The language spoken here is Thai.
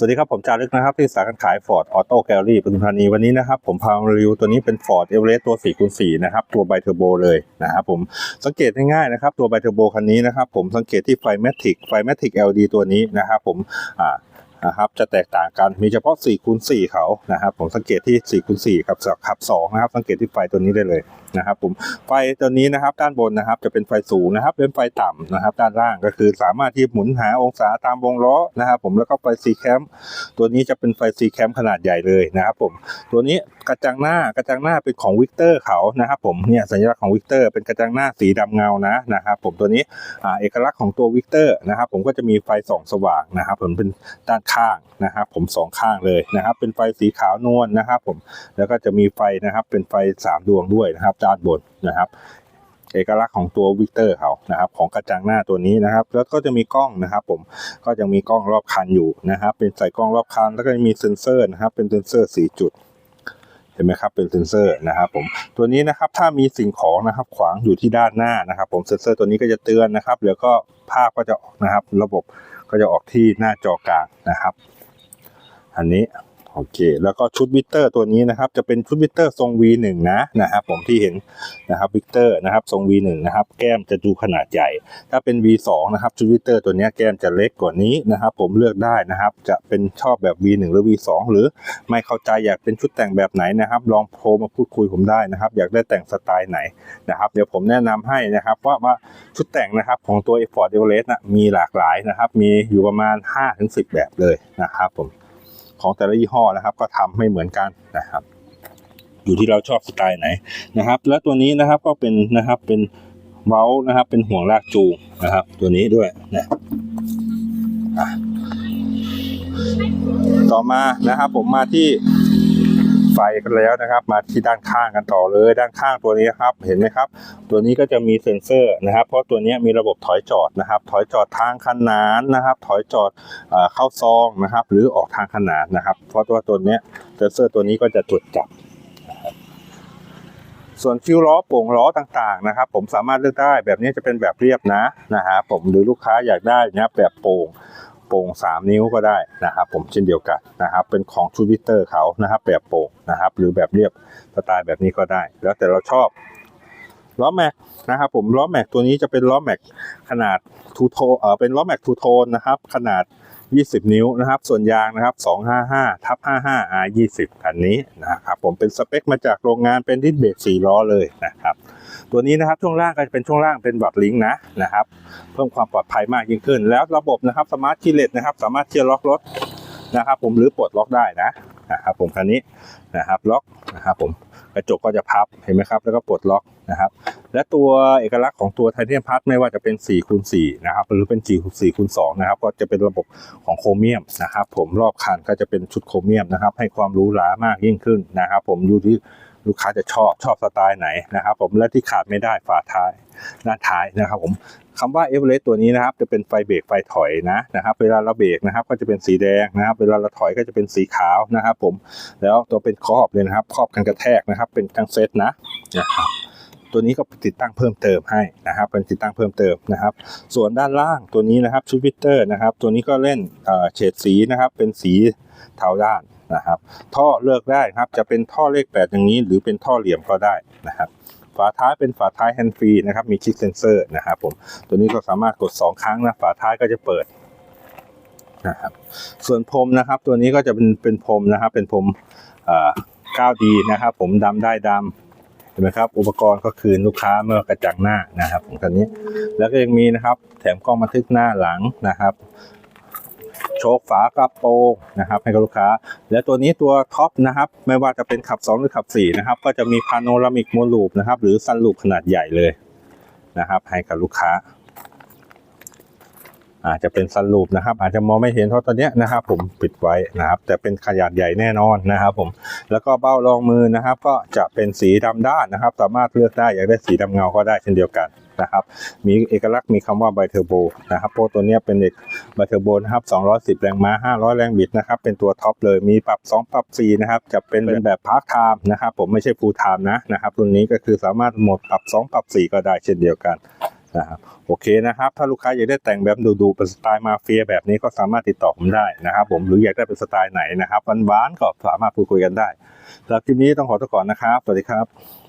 สวัสดีครับ ผมจารึกนะครับ ที่สาขาขาย Ford Auto Gallery ปทุมธานีวันนี้นะครับผมพามารีวิวตัวนี้เป็น Ford Everest ตัว4คูณ4นะครับ ตัวไบเทอร์โบเลยนะครับผมสังเกตง่ายๆนะครับ ตัวไบเทอร์โบคันนี้นะครับ ผมสังเกตที่ไฟแมทริกไฟแมทริก LED ตัวนี้นะครับผมอ่า นะครับจะแตกต่างกันมีเฉพาะ4คูณ4เขานะครับผมสังเกตที่4คูณ4ครับขับ2นะครับสังเกตที่ไฟตัวนี้ได้เลยนะครับผมไฟตัวนี้นะครับด้านบนนะครับจะเป็นไฟสูงนะครับเป็นไฟต่ำนะครับด้านล่างก็คือสามารถที่หมุนหาองศาตามวงล้อนะครับผมแล้วก็ไฟซีแคมตัวนี้จะเป็นไฟซีแคมขนาดใหญ่เลยนะครับผมตัวนี้กระจังหน้ากระจังหน้าเป็นของวิกเตอร์เขานะครับผมเนี่ยสัญลักษณ์ของวิกเตอร์เป็นกระจังหน้าสีดำเงานะนะครับผมตัวนี้เอกลักษณ์ของตัววิกเตอร์นะครับผมก็จะมีไฟส่องสว่างนะครับผมเป็นด้านข้างนะครับผมสองข้างเลยนะครับ เป็นไฟสีขาวนวลนะครับผมแล้วก็จะมีไฟนะครับเป็นไฟสามดวงด้วยนะครับ ด้านบนนะครับเอกลักษณ์ของตัววิกเตอร์เขานะครับของกระจังหน้าตัวนี้นะครับ แล้วก็จะมีกล้องนะครับ ผมก็ยังมีกล้องรอบคันอยู่นะครับ เป็นใส่กล้องรอบคันแล้วก็มีเซ็นเซอร์นะครับ เป็นเซ็นเซอร์สี่จุด ห็นไหมครับเป็นเซ็นเซอร์นะครับผมตัวนี้นะครับถ้ามีสิ่งของนะครับขวางอยู่ที่ด้านหน้านะครับ ผมเซ็นเซอร์ตัวนี้ก็จะเตือนนะครับแล้วก็ภาพก็จะออกนะครับ ระบบก็จะออกที่หน้าจอกลางนะครับ อันนี้ โอเค แล้วก็ชุดวิกเตอร์ตัวนี้นะครับ จะเป็นชุดวิกเตอร์ทรง V1 นะนะครับผมที่เห็นนะครับวิกเตอร์นะครับทรง V1 นะครับ แก้มจะดูขนาดใหญ่ ถ้าเป็น V2 นะครับชุดวิกเตอร์ตัวนี้แก้มจะเล็กกว่านี้นะครับ ผมเลือกได้นะครับ จะเป็นชอบแบบ V1 หรือ V2 หรือไม่เข้าใจอยากเป็นชุดแต่งแบบไหนนะครับ ลองโทรมาพูดคุยผมได้นะครับ อยากได้แต่งสไตล์ไหนนะครับเดี๋ยวผมแนะนำให้นะครับว่าว่าชุดแต่งนะครับของตัว Ford Everest นะมีหลากหลายนะครับ มีอยู่ประมาณ 5-10 แบบเลยนะครับผม ของแต่ละยี่ห้อนะครับ ก็ทำไม่เหมือนกันนะครับ อยู่ที่เราชอบสไตล์ไหนนะครับ และตัวนี้นะครับก็เป็นนะครับเป็นเว้านะครับ เป็นห่วงลากจูงนะครับ ตัวนี้ด้วยนะต่อมานะครับผมมาที่ ไฟกันแล้วนะครับ มาที่ด้านข้างกันต่อเลยด้านข้างตัวนี้ครับเห็นไหมครับ ตัวนี้ก็จะมีเซ็นเซอร์นะครับ เพราะตัวนี้มีระบบถอยจอดนะครับ ถอยจอดทางขนานนะครับ ถอยจอดเข้าซองนะครับ หรือออกทางขนานนะครับ เพราะตัวตัวนี้เซ็นเซอร์ตัวนี้ก็จะตรวจจับนะครับส่วนฟิวล้อโป่งล้อต่างๆนะครับ ผมสามารถเลือกได้แบบนี้จะเป็นแบบเรียบนะนะฮะผมหรือลูกค้าอยากได้นะแบบโป่ง โป่ง 3 นิ้วก็ได้นะครับผมเช่นเดียวกันนะครับเป็นของชูวิเตอร์เขานะครับแบบโป่งนะครับหรือแบบเรียบสไตล์แบบนี้ก็ได้ แล้วแต่เราชอบล้อแม็กนะครับผมล้อแม็กตัวนี้จะเป็นล้อแม็กขนาดทูโทเออเป็นล้อแม็กทูโทนนะครับขนาด 20 นิ้วนะครับส่วนยางนะครับ 255ทับ55 R 20อันนี้นะครับผมเป็นสเปคมาจากโรงงานเป็นดิสเบรก4ล้อเลยนะครับ ตัวนี้นะครับช่วงล่างก็จะเป็นช่วงล่างเป็นบัตลิงก์นะนะครับ เพิ่มความปลอดภัยมากยิ่งขึ้น แล้วระบบนะครับสมาร์ทคีเลสนะครับ สามารถเชียร์ล็อกรถนะครับ ผมหรือปลดล็อกได้นะนะครับผมคันนี้นะครับล็อกนะครับผมกระจกก็จะพับเห็นไหมครับ แล้วก็ปลดล็อกนะครับ และตัวเอกลักษณ์ของตัวไทเทเนียมพัทไม่ว่าจะเป็น4คูณ4นะครับหรือเป็น4คูณ2นะครับก็จะเป็นระบบของโครเมียมนะครับ ผมรอบคันก็จะเป็นชุดโครเมียมนะครับ ให้ความหรูหรามากยิ่งขึ้นนะครับ ผมอยู่ที่ ลูกค้าจะชอบชอบสไตล์ไหนนะครับ ผมและที่ขาดไม่ได้ฝาท้ายหน้าท้ายนะครับผมคำว่าเอเวอเรสต์ตัวนี้นะครับ จะเป็นไฟเบรกไฟถอยนะนะครับ เวลาเราเบรกนะครับ ก็จะเป็นสีแดงนะครับ เวลาเราถอยก็จะเป็นสีขาวนะครับ ผมแล้วตัวเป็นครอบเลยนะครับครอบกันกระแทกนะครับ เป็นทั้งเซตนะนะครับตัวนี้ก็ติดตั้งเพิ่มเติมให้นะครับ เป็นติดตั้งเพิ่มเติมนะครับ ส่วนด้านล่างตัวนี้นะครับชูวิเตอร์นะครับ ตัวนี้ก็เล่นเฉดสีนะครับ เป็นสีเทาด้าน นะครับ ท่อเลือกได้ครับ จะเป็นท่อเลขแปดอย่างนี้ หรือเป็นท่อเหลี่ยมก็ได้นะครับฝาท้ายเป็นฝาท้ายแฮนด์ฟรีนะครับ มีชิคเซนเซอร์นะครับผม ตัวนี้ก็สามารถกด 2 ครั้งนะ ฝาท้ายก็จะเปิดนะครับ ส่วนพรมนะครับ ตัวนี้ก็จะเป็นเป็นพรมนะครับ เป็นพรมเอ่อ 9D นะครับ ผมดำได้ดำเห็นไหมครับ อุปกรณ์ก็คือลูกค้าเมื่อกระจังหน้านะครับของคันนี้ แล้วก็ยังมีนะครับ แถมกล้องบันทึกหน้าหลังนะครับ โชคฝากระโปรงนะครับให้กับลูกค้า และตัวนี้ตัวท็อปนะครับไม่ว่าจะเป็นขับ 2 หรือขับ4นะครับก็จะมีพาโนรามิกโมลูปนะครับหรือซันลูปขนาดใหญ่เลยนะครับให้กับลูกค้า อาจจะเป็นซันลูปนะครับ อาจจะมองไม่เห็นเพราะตอนนี้นะครับ ผมปิดไว้นะครับ แต่เป็นขนาดใหญ่แน่นอนนะครับ ผมแล้วก็เบ้ารองมือนะครับ ก็จะเป็นสีดำด้านนะครับ สามารถเลือกได้อยากได้สีดำเงาก็ได้เช่นเดียวกัน นะครับ มีเอกลักษณ์มีคำว่าไบเทอร์โบนะครับเพราะตัวเนี้ยเป็นเด็กไบเทอร์โบนะครับ210 แรงม้า 500 แรงบิดนะครับ เป็นตัวท็อปเลย มีปรับ 2 ปรับ 4 นะครับ จะเป็นเป็นแบบพาร์ทไทม์นะครับ ผมไม่ใช่ฟูลไทม์นะนะครับ รุ่นนี้ก็คือสามารถโหมดปรับ 2 ปรับ 4 ก็ได้เช่นเดียวกันนะครับโอเคนะครับ ถ้าลูกค้าอยากได้แต่งแบบดูๆเป็นสไตล์มาเฟียแบบนี้ก็สามารถติดต่อผมได้นะครับ ผมหรืออยากได้เป็นสไตล์ไหนนะครับหวานๆก็สามารถพูดคุยกันได้สำหรับคลิปนี้ต้องขอตัวก่อนนะครับ สวัสดีครับ